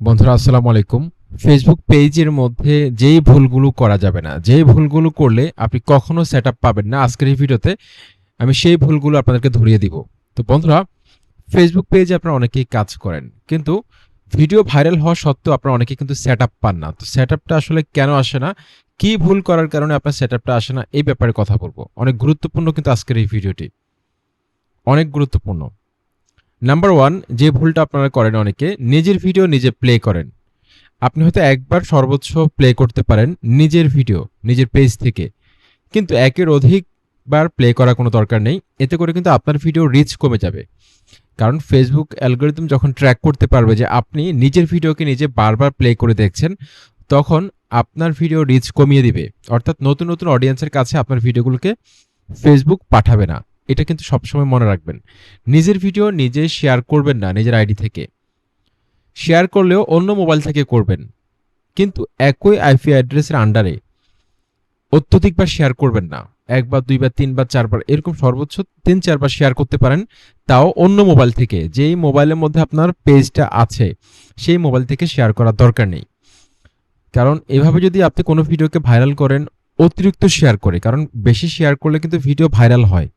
বন্ধুরা, আসসালামু আলাইকুম। ফেসবুক পেজের মধ্যে যেই ভুলগুলো করা যাবে না, যেই ভুলগুলো করলে আপনি কখনো সেট পাবেন না আজকের এই ভিডিওতে, আমি সেই ভুলগুলো আপনাদেরকে ধরিয়ে দিব। তো বন্ধুরা ফেসবুক পেজে আপনারা অনেকেই কাজ করেন, কিন্তু ভিডিও ভাইরাল হওয়া সত্ত্বেও আপনারা অনেকে কিন্তু সেট পান না। তো সেট আসলে কেন আসে না? কি ভুল করার কারণে আপনার সেট আসে না? এই ব্যাপারে কথা বলব। অনেক গুরুত্বপূর্ণ কিন্তু আজকের এই ভিডিওটি। অনেক গুরুত্বপূর্ণ। নাম্বার ওয়ান যে ভুলটা আপনারা করেন অনেকে, নিজের ভিডিও নিজে প্লে করেন। আপনি হয়তো একবার সর্বোচ্চ প্লে করতে পারেন নিজের ভিডিও নিজের পেজ থেকে। কিন্তু একের অধিকবার প্লে করার কোনো দরকার নেই, এতে করে কিন্তু আপনার ভিডিও রিচ কমে যাবে। কারণ ফেসবুক অ্যালগোরিদম যখন ট্র্যাক করতে পারবে যে আপনি নিজের ভিডিওকে নিজে বারবার প্লে করে দেখছেন, তখন আপনার ভিডিও রিচ কমিয়ে দিবে। অর্থাৎ নতুন নতুন অডিয়েন্সের কাছে আপনার ভিডিওগুলোকে ফেসবুক পাঠাবে না। এটা কিন্তু সবসময় মনে রাখবেন। নিজের ভিডিও নিজে শেয়ার করবেন না নিজের আইডি থেকে। শেয়ার করলেও অন্য মোবাইল থেকে করবেন। কিন্তু একই আইপি অ্যাড্রেসের আন্ডারে অত্যধিকবার শেয়ার করবেন না। একবার, দুইবার, তিনবার, চারবার, এরকম সর্বোচ্চ তিন, চারবার শেয়ার করতে পারেন। তাও অন্য মোবাইল থেকে। যেই মোবাইলের মধ্যে আপনার পেজটা আছে, সেই মোবাইল থেকে শেয়ার করার দরকার নেই। কারণ এভাবে যদি আপনি কোনো ভিডিওকে ভাইরাল করেন, অতিরিক্ত শেয়ার করে। কারণ বেশি শেয়ার করলে কিন্তু ভিডিও ভাইরাল হয়।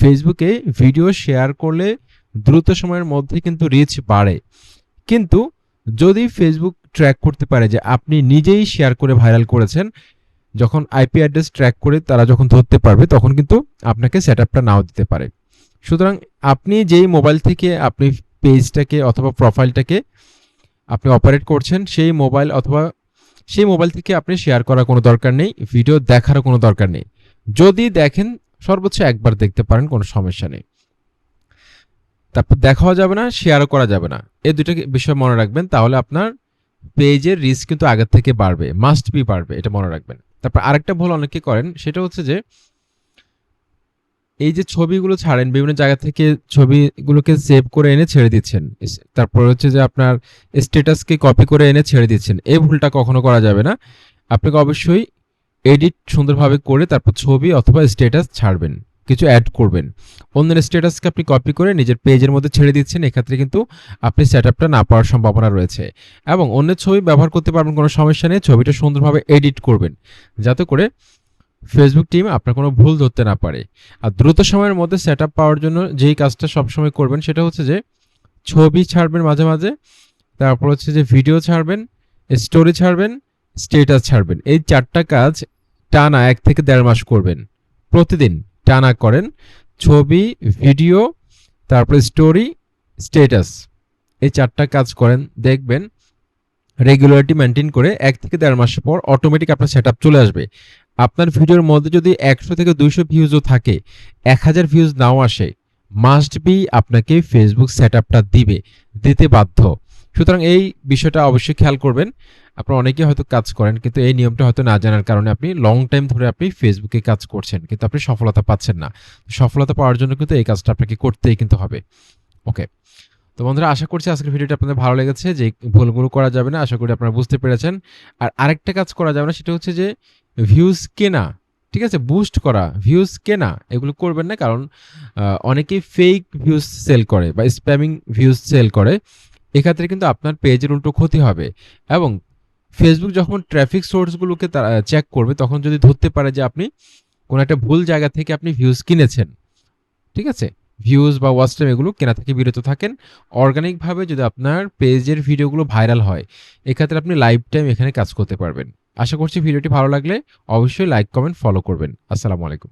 ফেসবুকে ভিডিও শেয়ার করলে দ্রুত সময়ের মধ্যে কিন্তু রিচ বাড়ে। কিন্তু যদি ফেসবুক ট্র্যাক করতে পারে যে আপনি নিজেই শেয়ার করে ভাইরাল করেছেন, যখন আইপি অ্যাড্রেস ট্র্যাক করে তারা যখন ধরতে পারবে, তখন কিন্তু আপনাকে সেট আপটা নাও দিতে পারে। সুতরাং আপনি যেই মোবাইল থেকে আপনি পেজটাকে অথবা প্রোফাইলটাকে আপনি অপারেট করছেন, সেই মোবাইল অথবা সেই মোবাইল থেকে আপনি শেয়ার করার কোনো দরকার নেই ভিডিও দেখারও কোনো দরকার নেই। যদি দেখেন সর্বোচ্চ একবার দেখতে পারেন, কোনো সমস্যা নেই। তারপর দেখাও যাবে না শেয়ারও করা যাবে না। এই দুটো বিষয় মনে রাখবেন, তাহলে আপনার পেজের রিস্ক কিন্তু আগের থেকে বাড়বে মাস্ট বি বাড়বে, এটা মনে রাখবেন। তারপর আরেকটা ভুল অনেকে করেন, সেটা হচ্ছে যে, এই যে ছবিগুলো ছাড়েন, বিভিন্ন জায়গা থেকে ছবিগুলোকে সেভ করে এনে ছেড়ে দিচ্ছেন। তারপর হচ্ছে যে আপনার স্ট্যাটাসকে কপি করে এনে ছেড়ে দিচ্ছেন। এই ভুলটা কখনো করা যাবে না। আপনাকে অবশ্যই এডিট সুন্দরভাবে করে তারপর ছবি অথবা স্ট্যাটাস ছাড়বেন, কিছু অ্যাড করবেন। অন্যের স্ট্যাটাসকে আপনি কপি করে নিজের পেজের মধ্যে ছেড়ে দিচ্ছেন, এক্ষেত্রে কিন্তু আপনি সেট আপটা না পাওয়ার সম্ভাবনা রয়েছে। এবং অন্যের ছবি ব্যবহার করতে পারবেন, কোনো সমস্যা নেই, ছবিটা সুন্দরভাবে এডিট করবেন। যাতে করে ফেসবুক টিম আপনার কোনো ভুল ধরতে না পারে। আর দ্রুত সময়ের মধ্যে সেট আপ পাওয়ার জন্য যেই কাজটা সবসময় করবেন, সেটা হচ্ছে যে ছবি ছাড়বেন মাঝে মাঝে, তারপর হচ্ছে যে ভিডিও ছাড়বেন স্টোরি ছাড়বেন স্টেটাস ছাড়বেন। এই চারটা কাজ টানা এক থেকে দেড় মাস করবেন। প্রতিদিন টানা করেন ছবি, ভিডিও, তারপরে স্টোরি স্টেটাস এই চারটা কাজ করেন, দেখবেন রেগুলারিটি মেনটেন করে এক থেকে দেড় মাস পর অটোমেটিক আপনার সেট চলে আসবে। আপনার ভিডিওর মধ্যে যদি একশো থেকে দুইশো ভিউজও থাকে, এক হাজার ভিউজ নাও আসে মাস্ট বি আপনাকে ফেসবুক সেট দিবে, দিতে বাধ্য। সুতরাং এই বিষয়টা অবশ্যই খেয়াল করবেন। আপনারা অনেকেই হয়তো কাজ করেন, কিন্তু এই নিয়মটা হয়তো না জানার কারণে আপনি লং টাইম ধরে আপনি ফেসবুকে কাজ করছেন, কিন্তু আপনি সফলতা পাচ্ছেন না। সফলতা পাওয়ার জন্য কিন্তু এই কাজটা আপনাকে করতেই কিন্তু হবে। ওকে তো বন্ধুরা, আশা করছি আজকের ভিডিওটা আপনাদের ভালো লেগেছে, যে ভুলগুলো করা যাবে না, আশা করি আপনারা বুঝতে পেরেছেন। আর আরেকটা কাজ করা যাবে না, সেটা হচ্ছে যে ভিউজ কেনা, ঠিক আছে? বুস্ট করা ভিউজ কেনা, এগুলো করবেন না, কারণ অনেকেই ফেক ভিউজ সেল করে বা স্প্যামিং ভিউজ সেল করে। এক্ষেত্রে কিন্তু আপনার পেজের উল্টো ক্ষতি হবে। এবং ফেসবুক যখন ট্রাফিক সোর্সগুলোকে চেক করবে, তখন যদি ধরতে পারে যে আপনি কোনো একটা ভুল জায়গা থেকে আপনি ভিউজ কিনেছেন, ঠিক আছে? ভিউজ বা ওয়াচ টাইম এগুলো কেনা থেকে বিরত থাকেন। অর্গানিকভাবে যদি আপনার পেজের ভিডিওগুলো ভাইরাল হয়, এক্ষেত্রে আপনি লাইফ টাইম এখানে কাজ করতে পারবেন। আশা করছি ভিডিওটি ভালো লাগলে অবশ্যই লাইক কমেন্ট ফলো করবেন। আসসালামু আলাইকুম।